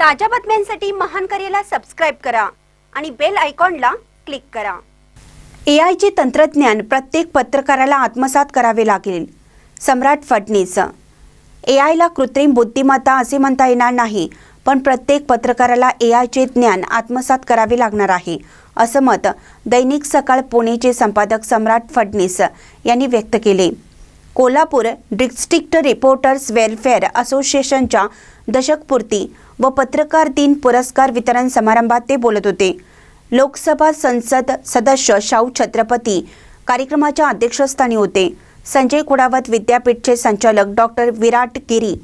ताज्या बातम्यांसाठी महान करेला सबस्क्राईब करा आणि बेल आयकॉनला क्लिक करा. ए आयचे तंत्रज्ञान प्रत्येक पत्रकाराला आत्मसात करावे लागेल. सम्राट फडणीस ए आयला कृत्रिम बुद्धिमत्ता असे म्हणता येणार नाही पण प्रत्येक पत्रकाराला ए आयचे ज्ञान आत्मसात करावे लागणार आहे असं मत दैनिक सकाळ पुणेचे संपादक सम्राट फडणीस यांनी व्यक्त केले. कोल्हापूर डिस्ट्रिक्ट रिपोर्टर्स वेलफेअर असोसिएशनच्या दशकपूर्ती व पत्रकार दिन पुरस्कार वितरण समारंभात ते बोलत होते. लोकसभा संसद सदस्य शाहू छत्रपती कार्यक्रमाच्या अध्यक्षस्थानी होते. संजय कुडावत विद्यापीठचे संचालक डॉक्टर विराट गिरी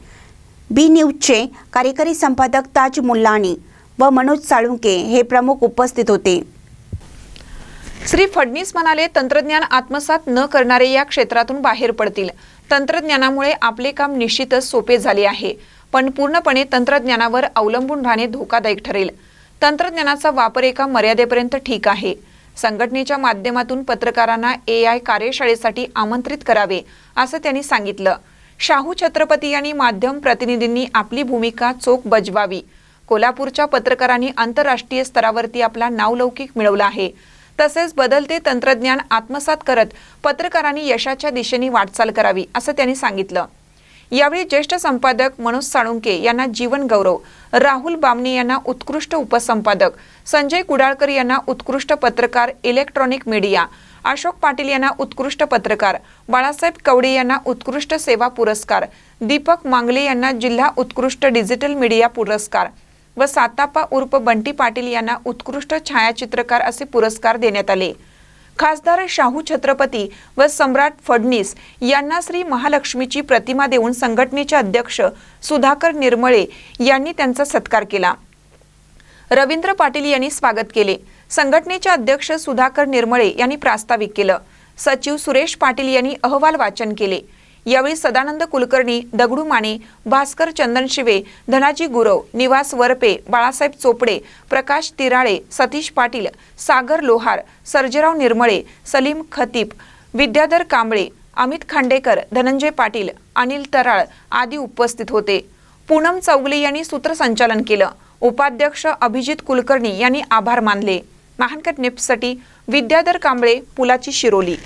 बी न्यूजचे कार्यकारी संपादक ताज मुल्लानी व मनोज साळुंके हे प्रमुख उपस्थित होते. श्री फडणीस म्हणाले तंत्रज्ञान आत्मसात न करणारे या क्षेत्रातून बाहेर पडतील. तंत्रज्ञानामुळे आपले काम निश्चितच सोपे झाले आहे. पण पूर्णपणे तंत्रज्ञानावर अवलंबून राहणे धोकादायक ठरेल. तंत्रज्ञानाचा वापर एका मर्यादेपर्यंत ठीक आहे. संघटनेच्या माध्यमातून पत्रकारांना ए आय कार्यशाळेसाठी आमंत्रित करावे असं त्यांनी सांगितलं. शाहू छत्रपती यांनी माध्यम प्रतिनिधींनी आपली भूमिका चोख बजवावी. कोल्हापूरच्या पत्रकारांनी आंतरराष्ट्रीय स्तरावरती आपला नावलौकिक मिळवला आहे. तसेच बदलते तंत्रज्ञान आत्मसात करत पत्रकारांनी यशाच्या दिशेने वाटचाल करावी असं त्यांनी सांगितलं. यावेळी ज्येष्ठ संपादक मनोज साळुंके यांना जीवन गौरव राहुल बामणे यांना उत्कृष्ट उपसंपादक संजय कुडाळकर यांना उत्कृष्ट पत्रकार इलेक्ट्रॉनिक मीडिया अशोक पाटील यांना उत्कृष्ट पत्रकार बाळासाहेब कवडे यांना उत्कृष्ट सेवा पुरस्कार दीपक मांगले यांना जिल्हा उत्कृष्ट डिजिटल मीडिया पुरस्कार व सातापा उर्फ बंटी पाटील यांना उत्कृष्ट छायाचित्रकार असे पुरस्कार देण्यात आले. खासदार शाहू छत्रपती व सम्राट फडणीस यांना श्री महालक्ष्मीची प्रतिमा देऊन संघटनेचे अध्यक्ष सुधाकर निर्मळे यांनी त्यांचा सत्कार केला. रवींद्र पाटील यांनी स्वागत केले. संघटनेचे अध्यक्ष सुधाकर निर्मळे यांनी प्रास्ताविक केलं. सचिव सुरेश पाटील यांनी अहवाल वाचन केले. यावेळी सदानंद कुलकर्णी दगडू माने भास्कर चंदनशिवे धनाजी गुरव निवास वरपे बाळासाहेब चोपडे प्रकाश तिराळे सतीश पाटील सागर लोहार सर्जेराव निर्मळे सलीम खतीप विद्याधर कांबळे अमित खांडेकर धनंजय पाटील अनिल तराळ आदी उपस्थित होते. पूनम चौगले यांनी सूत्रसंचालन केलं. उपाध्यक्ष अभिजित कुलकर्णी यांनी आभार मानले. महानकट निप्ससाठी विद्याधर कांबळे पुलाची शिरोली.